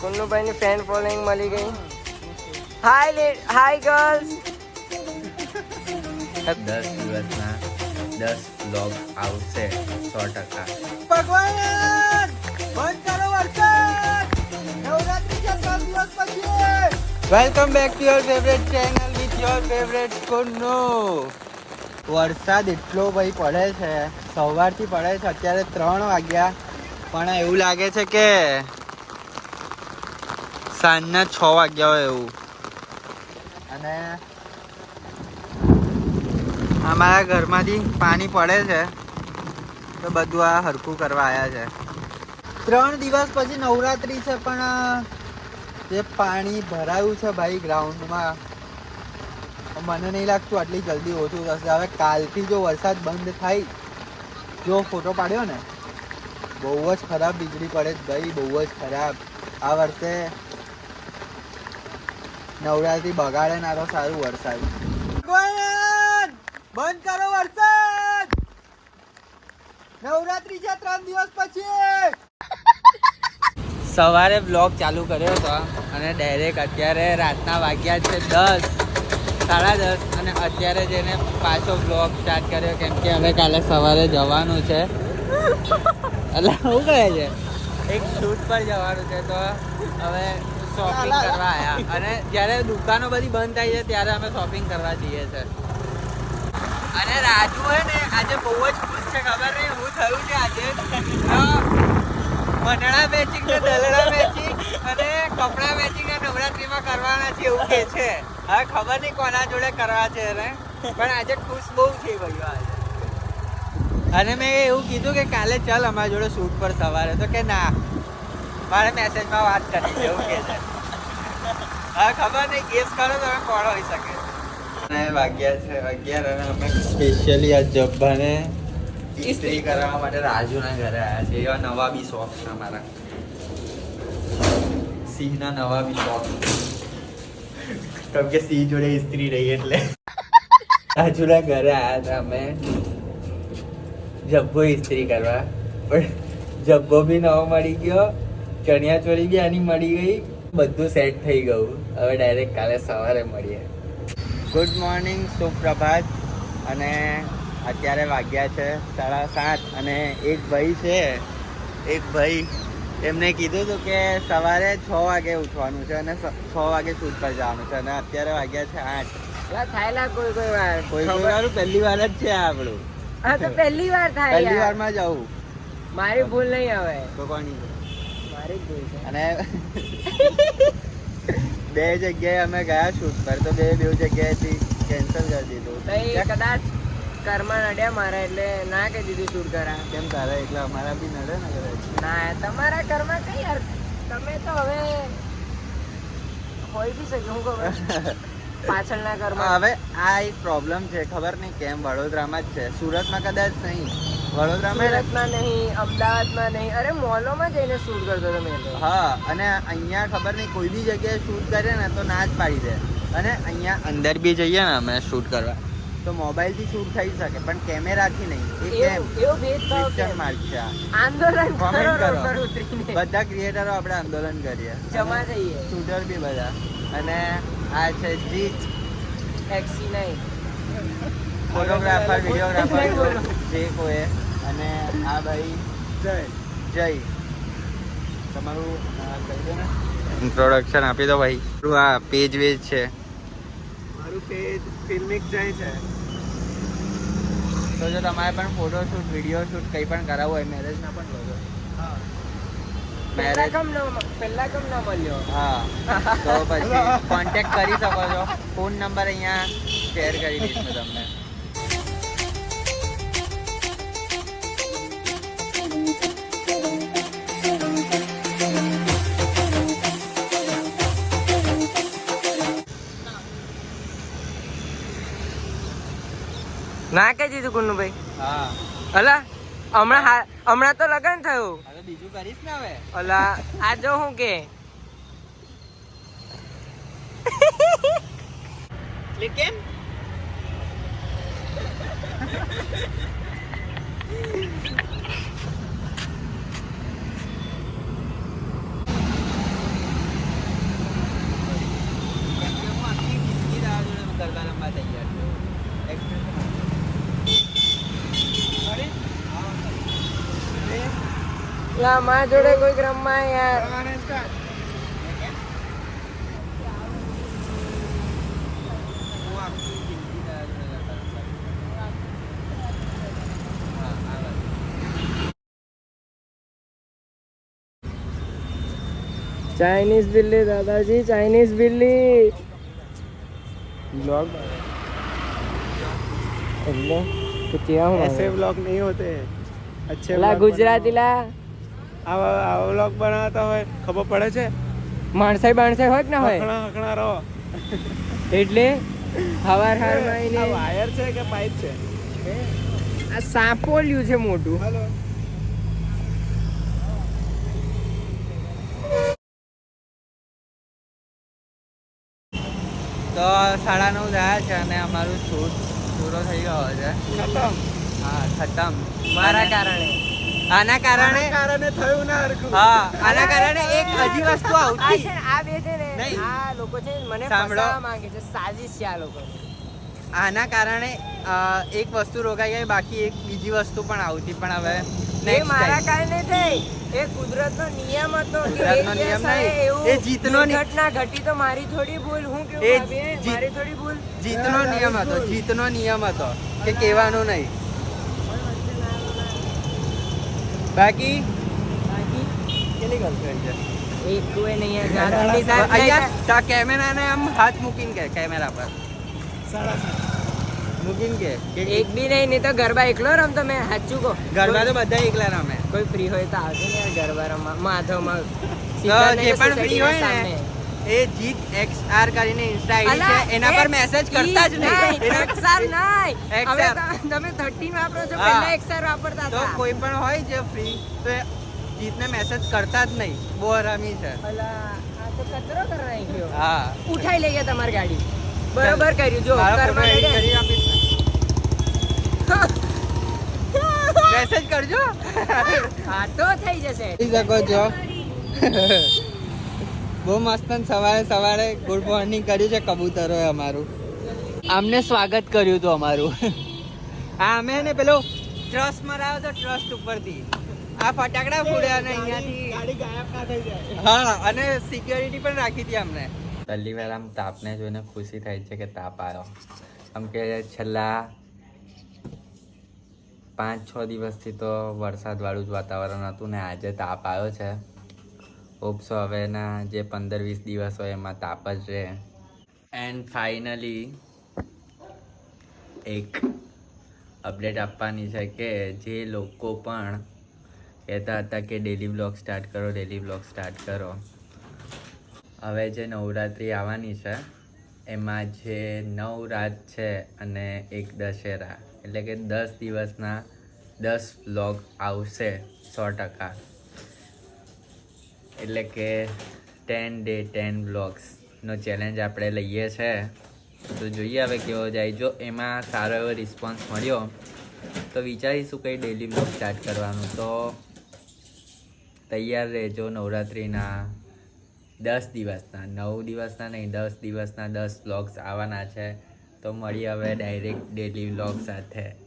કુન્નુભાઈની fan following મળી ગઈ. હાય લે હાય ગર્લ્સ દસ દિવસના દસ બ્લોગ આવશે સો ટકા. ભગવાન! બંધ કરો વરસાદ! નવરાત્રી છે ત્રણ દિવસ પછી. Welcome back to your favourite channel with your favourite Kunnu. વરસાદ એટલો ભાઈ પડે છે. સવારથી પડે છે અત્યારે ત્રણ વાગ્યા. પણ એવું લાગે છે કે સાંજના છ વાગ્યા હોય એવું. અને અમારા ઘરમાંથી પાણી પડે છે, તો બધું આ હરખું કરવા આવ્યા છે. ત્રણ દિવસ પછી નવરાત્રી છે, પણ જે પાણી ભરાયું છે ભાઈ ગ્રાઉન્ડમાં મને નહીં લાગતું આટલી જલ્દી ઓછું થશે. હવે કાલથી જો વરસાદ બંધ થાય, જો ફોટો પાડ્યો ને, બહુ જ ખરાબ વીજળી પડે ભાઈ, બહુ જ ખરાબ. આ વર્ષે નવરાત્રી બગાડે ના તો સારું વરસાદ. બંધ કરો વરસાદ! નવરાત્રી છે ત્રણ દિવસ પછી! સવારે બ્લોગ ચાલુ કર્યો હતો અને ડાયરેક્ટ અત્યારે રાતના વાગ્યા છે દસ, સાડા દસ અને અત્યારે જઈને પાછો બ્લોગ સ્ટાર્ટ કર્યો કેમ કે હવે કાલે સવારે જવાનું છે. એટલે શું કહે છે, એક શૂટ પર જવાનું છે તો હવે શોપિંગ કરવા આવ્યા અને જ્યારે દુકાનો બધી બંધ થાય છે ત્યારે અમે શોપિંગ કરવા જઈએ છે. અને રાજુ હે ને આજે બહુ જ ખુશ છે ખબર નહીં હું થયું છે આજે? મંડળા મેચિંગ ને દલડા મેચિંગ અને કપડા મેચિંગ ને નવરાત્રીમાં કરવાના છે એવું કે છે. હવે ખબર નહીં કોના જોડે કરવા છે એને. પણ આજે ખુશ બહુ થઈ ગયો આજે. અને મેં એવું કીધું કે કાલે ચાલ અમારા જોડે શૂટ પર સવારે. તો કે ના મારે મેસેજમાં વાત કરી એવું કે છે. હવે ખબર નહીં કેસ કરો તો કોણ હોઈ શકે. અને વાગ્યા છે અગિયાર અને અમે સ્પેશિયલી આ જબ્બાને ઇસ્ત્રી કરાવવા માટે રાજુના ઘરે આવ્યા છે એવા નવા બી શોખ છે મારા સિંહના નવા બી શોખ કેમ કે સિંહ જોડે ઇસ્ત્રી રહી એટલે. રાજુના ઘરે આવ્યા હતા અમે. જબ્બો ઇસ્ત્રી કરવા. પણ જબ્બો બી નવો મળી ગયો. ચણિયા ચોળી બી આની મળી ગઈ. બધું સેટ થઈ ગયું. હવે ડાયરેક્ટ કાલે સવારે મળીએ. ગુડ મોર્નિંગ સુપ્રભાત. અને અત્યારે વાગ્યા છે સાડા સાત અને એક ભાઈ છે. એક ભાઈ એમને કીધું હતું કે સવારે છ વાગે ઉઠવાનું છે અને છ વાગે શૂટ પર જવાનું છે અને અત્યારે વાગ્યા છે આઠ. થાયલા કોઈ કોઈ વાર. કોઈ કોઈ વાર પહેલી વાર જ છે આપણું. હા તો પહેલી વાર થાય પહેલી વાર વારમાં જવું મારી ભૂલ નહીં હવે. તો કોની અને બે જગ્યાએ અમે ગયા શૂટ પર તો બે બે જગ્યાએથી કેન્સલ કરી દીધું. કદાચ કર્મા નડ્યા મારા એટલે ના કહી દીધું શૂટ કરા. કેમ તારા? એટલે અમારા બી નડે ને કદાચ. ના તમારા કર્મા કઈ યાર તમે તો હવે હોય બી શકે હું ખબર. પાછળના ઘરમાં. હવે આ એક પ્રોબ્લેમ છે ખબર નહીં કેમ વડોદરામાં જ છે. સુરતમાં કદાચ નહીં. વડોદરામાં સુરતમાં નહીં અમદાવાદમાં નહીં. અરે મોલોમાં જઈને શૂટ કરતો હતો મેં હા અને અહીંયા ખબર નહીં કોઈ બી જગ્યાએ શૂટ કરે ને તો ના જ પાડી દે. અને અહીંયા અંદર બી જઈએ ને અમે શૂટ કરવા તો મોબાઈલથી શૂટ થઈ શકે પણ કેમેરાથી નહીં. એ કેમ? એવું એવું ભેદભાવ ક્વેશ્ચન કેમ? માર્ક છે આંદોલન કરો Comment કરો. રોડ પર ઉતરીને. બધા ક્રિએટરો આપણે આંદોલન કરીએ. જમા થઈએ. શૂટર બી બધા. અને આ છે જીત ટેક્સી નહીં ફોટોગ્રાફર વિડીયોગ્રાફર જે કોઈ અને આ ભાઈ જય. જય. તમારું કહી દો ને. ઇન્ટ્રોડક્શન આપી દો ભાઈ. આ પેજ વેજ છે? મારું પેજ ફિલ્મિક જાય છે. તો જો તમારે પણ ફોટો શૂટ વીડિયો શૂટ કંઈ પણ કરાવવું હોય મેરેજના પણ લોકો પહેલા મેરેજ પહેલા કમ ન મળ્યો. હા. તો પછી કોન્ટેક્ટ કરી શકો છો. ફોન નંબર અહીંયા શેર કરી દઈશ મેં તમને. ના કહી દીધું કુન્નુભાઈ હા. અલા હમણાં હમણાં તો લગન થયું. હવે બીજું કરીશ ને હવે. ઓલા આ જો હું કે. કેમ? લા મારા જોડે કોઈક રમવા યાર ચાઇનીઝ બિલ્લી દાદાજી ચાઇનીઝ બિલ્લી ब्लॉग એટલે તો કેવા હું ऐसे व्लॉग नहीं होते हैं अच्छे લા આવા આવા વ્લોગ બનાવતા હોય ખબર પડે છે? માણસાઈ બાણસાઈ હોય કે ના હોય? હકણા રહો. એટલે હવાર હારમાં આ વાયર છે કે પાઇપ છે? આ સાપોલિયું છે મોટું હલો. તો સાડા નવ થયા છે અને અમારું શૂટ પૂરો થઈ ગયો છે. ખતમ. હા ખતમ. મારા કારણે. આના કારણે કારણે થયું ના હરખું. હા આના કારણે એક હજી વસ્તુ આવતી. છે આ બે છે ને આ લોકો છે મને. ફસાવા માંગે છે સાજીશ છે આ લોકો. આના કારણે એક વસ્તુ રોકાઈ ગઈ બાકી એક બીજી વસ્તુ પણ આવતી પણ હવે એ મારા કારણે થઈ. એ કુદરતનો નિયમ હતો કે કુદરતનો નિયમ નહીં. એ જીતનો ઘટના ઘટી તો મારી થોડી ભૂલ હું કેવું એ મારી થોડી ભૂલ? જીતનો નિયમ હતો જીતનો નિયમ હતો કે કહેવાનો નહીં. બાકી? બાકી? કેટલી ગર્લફ્રેન્ડ છે? એક કોઈ નહીં આ ગાંધીની સાહેબ નહીં અહીંયા કેમેરાને આમ હાથ મૂકીને કે કેમેરા પર. સાડા સાત. મૂકીને કે એક બી નહીં નહીં તો ગરબા એકલો રમતો મેં સાચું કહો. ગરબા તો બધા એકલા રમે. કોઈ ફ્રી હોય તો આવજો ને યાર ગરબા રમવા. માધવમાં જે પણ ફ્રી હોય ને એ જીત એક્સ આર કરીને ઇન્સ્ટા આઈડી છે. એના પર મેસેજ કરતા જ નહીં. એક્સઆર નહીં. હવે. તમે- તમે 13 વાપરો છો. પહેલા એક્સઆર વાપરતા તો કોઈ પણ હોય જે ફ્રી તો જીતને મેસેજ કરતા જ નહીં. બહુ હરામી છે. અલા, આ તો કચરો કરી ગયો. હા. ઉઠાઈ લઈએ તમારી ગાડી. બરોબર કર્યું. જો લઈ જાય. કરી આપીશ મેસેજ કરજો. હા તો થઈ જશે. શકો છો. બહુ મસ્ત સવારે સવારે ગુડ મોર્નિંગ કર્યું છે કબૂતરોએ અમારું. આમને સ્વાગત કર્યું હતું અમારું. હા અમે ને પેલો ટ્રસ્ટ મરાયો તો ટ્રસ્ટ ઉપરથી. આ ફટાકડા ફોડ્યા ને અહીંયાથી ગાડી ગાયબ ના થઈ જાય. હા અને સિક્યોરિટી પણ રાખી હતી અમને. પહેલી વાર આમ તાપને જોઈને ખુશી થાય છે કે તાપ આવ્યો આમ કે છેલ્લા પાંચ છ દિવસથી તો વરસાદવાળું જ વાતાવરણ હતું ને આજે તાપ આવ્યો છે. હોપસો હવેના જે પંદર વીસ દિવસ હોય એમાં તાપ જ રહે. એન્ડ ફાઇનલી એક અપડેટ આપવાની છે કે જે લોકો પણ કહેતા હતા કે ડેલી બ્લોગ સ્ટાર્ટ કરો ડેલી બ્લોગ સ્ટાર્ટ કરો. હવે જે નવરાત્રિ આવવાની છે, એમાં જે નવ રાત છે અને એક દશેરા. એટલે કે દસ દિવસના દસ બ્લોગ આવશે સો ટકા. એટલે કે ટેન ડે ટેન બ્લોગ્સનો ચેલેન્જ આપણે લઈએ છે. તો જોઈએ હવે કેવો જાય. જો એમાં સારો એવો રિસ્પોન્સ મળ્યો, તો વિચારીશું કંઈ ડેલી બ્લોગ સ્ટાર્ટ કરવાનું. તો તૈયાર રહેજો નવરાત્રિના દસ દિવસના. નવ દિવસના નહીં, દસ દિવસના દસ વ્લોગ્સ આવવાના છે. તો મળીએ હવે ડાયરેક્ટ ડેલી વ્લોગ સાથે.